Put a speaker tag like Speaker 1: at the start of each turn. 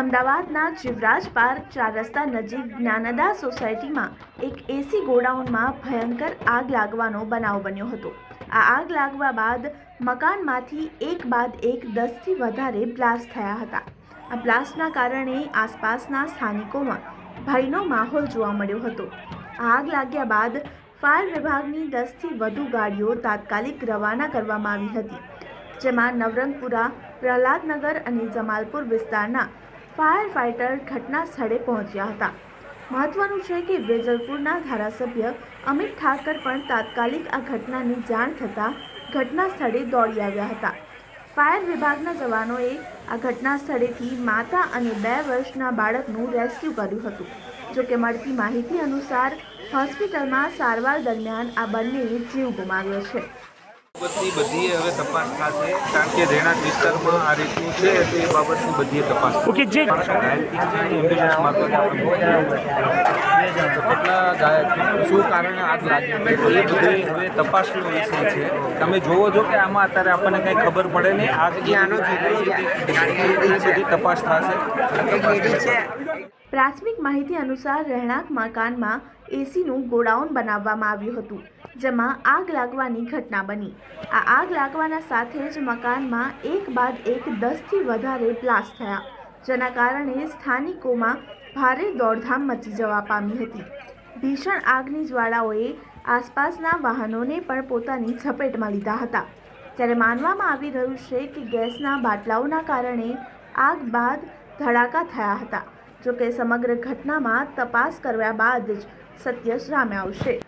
Speaker 1: અમદાવાદના જીવરાજ પાર્ક ચાર રસ્તા નજીક જ્ઞાનદા સોસાયટીમાં એક એસી ગોડાઉનમાં ભયંકર આગ લાગવાનો બનાવ બન્યો હતો. આ આગ લાગવા બાદ મકાનમાંથી એક બાદ એક દસથી વધારે બ્લાસ્ટ થયા હતા. આ બ્લાસ્ટના કારણે આસપાસના સ્થાનિકોમાં ભયનો માહોલ જોવા મળ્યો હતો. આગ લાગ્યા બાદ ફાયર વિભાગની દસથી વધુ ગાડીઓ તાત્કાલિક રવાના કરવામાં આવી હતી, જેમાં નવરંગપુરા, પ્રહલાદનગર અને જમાલપુર વિસ્તારના ફાયર ફાઇટર ઘટના સ્થળે પહોંચ્યા હતા. મહત્વનું છે કે વેજલપુરના ધારાસભ્ય અમિત ઠાકર પણ તાત્કાલિક આ ઘટનાની જાણ થતાં ઘટના સ્થળે દોડી આવ્યા હતા. ફાયર વિભાગના જવાનોએ આ ઘટના સ્થળેથી માતા અને બે વર્ષના બાળકનું રેસ્ક્યુ કર્યું હતું. જોકે મળતી માહિતી અનુસાર હોસ્પિટલમાં સારવાર દરમિયાન આ બંનેએ જીવ ગુમાવ્યો છે.
Speaker 2: બાબતની બધી હવે તપાસ થશે કારણ કે રહેણાંક વિસ્તારમાં આ રીતનું છે તો એ બાબતની બધી તપાસ
Speaker 3: ઓકે જે
Speaker 2: કેટલા ગાય- શું કારણે આગ લાગી એ બધી હવે તપાસનો વિષય છે. તમે જોવો છો કે આમાં અત્યારે આપણને કંઈ ખબર પડે નહીં. આગ આનો બધી તપાસ થશે.
Speaker 1: પ્રાથમિક માહિતી અનુસાર રહેણાંક મકાનમાં એસીનું ગોડાઉન બનાવવામાં આવ્યું હતું, જેમાં આગ લાગવાની ઘટના બની. આ આગ લાગવાના સાથે જ મકાનમાં એક બાદ એક દસથી વધારે બ્લાસ્ટ થયા, જેના કારણે સ્થાનિકોમાં ભારે દોડધામ મચી જવા પામી હતી. ભીષણ આગની જ્વાળાઓએ આસપાસના વાહનોને પણ પોતાની ઝપેટમાં લીધા હતા. ત્યારે માનવામાં આવી રહ્યું છે કે ગેસના બાટલાઓના કારણે આગ બાદ ધડાકા થયા હતા. જોકે સમગ્ર ઘટનામાં તપાસ કર્યા બાદ જ સત્ય સામે આવશે.